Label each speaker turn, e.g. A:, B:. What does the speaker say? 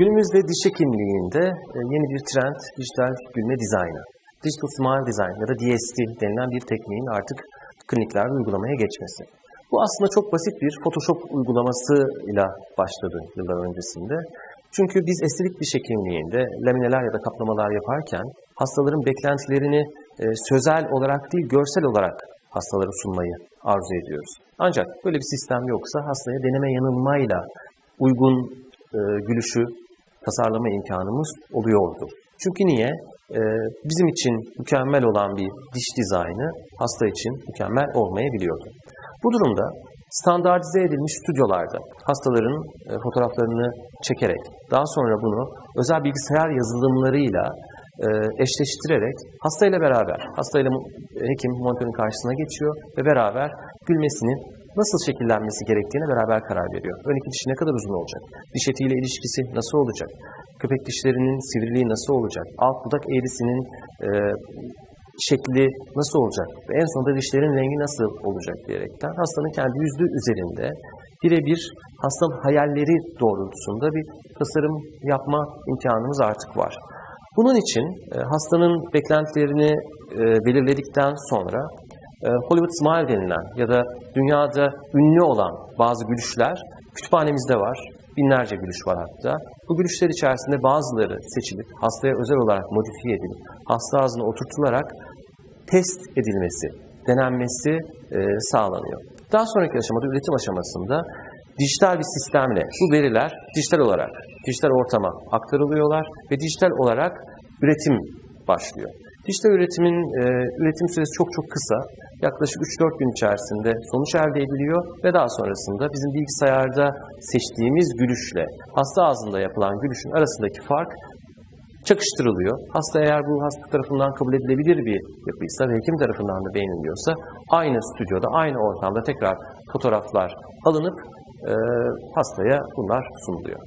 A: Günümüzde diş hekimliğinde e, yeni bir trend dijital gülme dizaynı. Digital Smile Design ya da DST denilen bir tekniğin artık kliniklerde uygulamaya geçmesi. Bu aslında çok basit bir Photoshop uygulamasıyla başladı yıllar öncesinde. Çünkü biz estetik diş hekimliğinde lamineler ya da kaplamalar yaparken hastaların beklentilerini e, sözel olarak değil görsel olarak hastalara sunmayı arzu ediyoruz. Ancak böyle bir sistem yoksa hastaya deneme yanılmayla uygun e, gülüşü tasarlama imkanımız oluyordu. Çünkü niye? E, bizim için mükemmel olan bir diş dizaynı hasta için mükemmel olmayabiliyordu. Bu durumda standartize edilmiş stüdyolarda hastaların e, fotoğraflarını çekerek daha sonra bunu özel bilgisayar yazılımlarıyla e, eşleştirerek hastayla beraber, hastayla mu- hekim monitörün karşısına geçiyor ve beraber gülmesinin nasıl şekillenmesi gerektiğine beraber karar veriyor. Ön iki dişi ne kadar uzun olacak? Diş etiyle ilişkisi nasıl olacak? Köpek dişlerinin sivriliği nasıl olacak? Alt dudak eğrisinin e, şekli nasıl olacak? Ve en sonunda dişlerin rengi nasıl olacak diyerekten hastanın kendi yüzü üzerinde birebir hastanın hayalleri doğrultusunda bir tasarım yapma imkanımız artık var. Bunun için e, hastanın beklentilerini e, belirledikten sonra Hollywood Smile denilen ya da dünyada ünlü olan bazı gülüşler kütüphanemizde var. Binlerce gülüş var hatta. Bu gülüşler içerisinde bazıları seçilip hastaya özel olarak modifiye edilip hasta ağzına oturtularak test edilmesi, denenmesi e, sağlanıyor. Daha sonraki aşamada üretim aşamasında dijital bir sistemle bu veriler dijital olarak dijital ortama aktarılıyorlar ve dijital olarak üretim başlıyor. Dijital üretimin e, üretim süresi çok çok kısa. Yaklaşık 3-4 gün içerisinde sonuç elde ediliyor ve daha sonrasında bizim bilgisayarda seçtiğimiz gülüşle hasta ağzında yapılan gülüşün arasındaki fark çakıştırılıyor. Hasta eğer bu hasta tarafından kabul edilebilir bir yapıysa ve hekim tarafından da beğeniliyorsa aynı stüdyoda, aynı ortamda tekrar fotoğraflar alınıp e, hastaya bunlar sunuluyor.